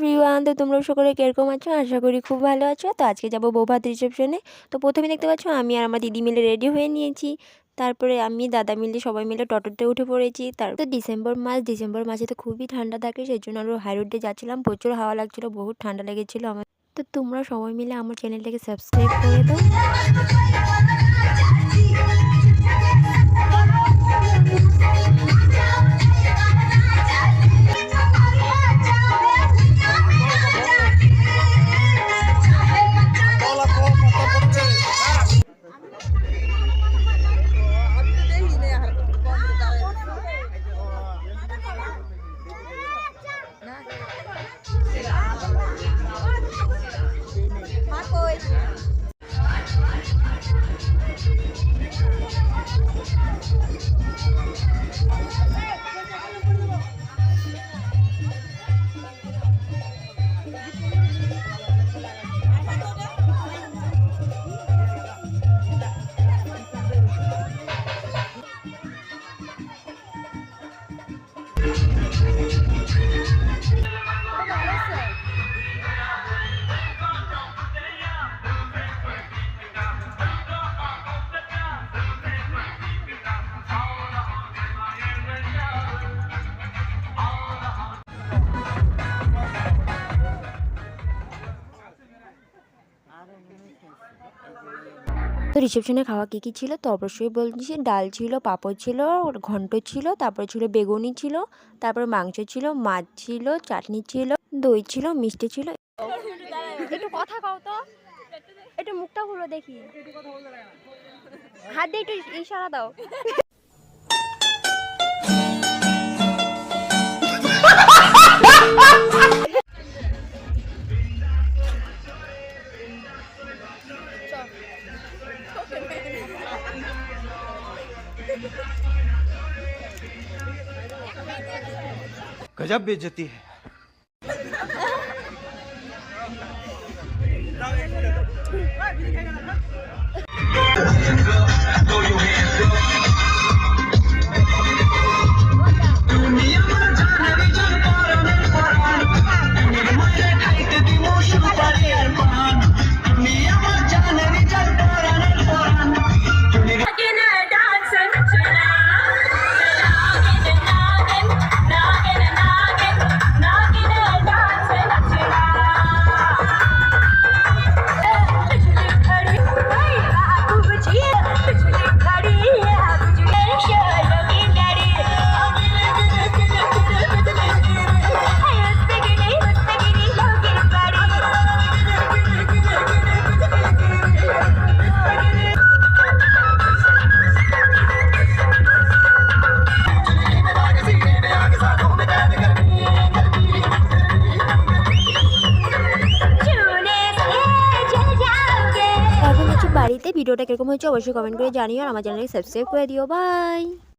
Everyone তো তোমরা সকলে কীরকম আছো? আশা করি খুব ভালো আছো। তো আজকে যাব বৌভাত রিসেপশনে তো প্রথমে দেখতে পাচ্ছ, আমি আর আমার দিদি মিলে রেডি হয়ে নিয়েছি। তারপরে আমি, দাদা মিলে সবাই মিলে টোটোতে উঠে পড়েছি। তার তো ডিসেম্বর মাস ডিসেম্বর মাসে তো খুবই ঠান্ডা থাকে সেই জন্য আরও হাই রোডে যাচ্ছিলাম। প্রচুর হাওয়া লাগছিল, বহুত ঠান্ডা লেগেছিলো আমার। তো তোমরা সবাই মিলে আমার চ্যানেলটাকে সাবস্ক্রাইব করে দাও। তো রিসেপশনে খাওয়া কী কী ছিল? তো অবশ্যই বলছি, ডাল ছিল, পাঁপড় ছিল, ঘন্ট ছিল, তারপরে ছিল বেগুনি ছিল, তারপরে মাংস ছিল, মাছ ছিল, চাটনি ছিল, দই ছিল, মিষ্টি ছিল। একটু কথা কও তো। একটু মুখটা ঘুরো দেখি। হাত দিয়ে একটু ইশারা দাও। गजब बेचती है। বাড়িতে ভিডিওটা কীরকম হয়েছে অবশ্যই কমেন্ট করে জানিও আর আমার চ্যানেলকে সাবস্ক্রাইব করে দিও। বাই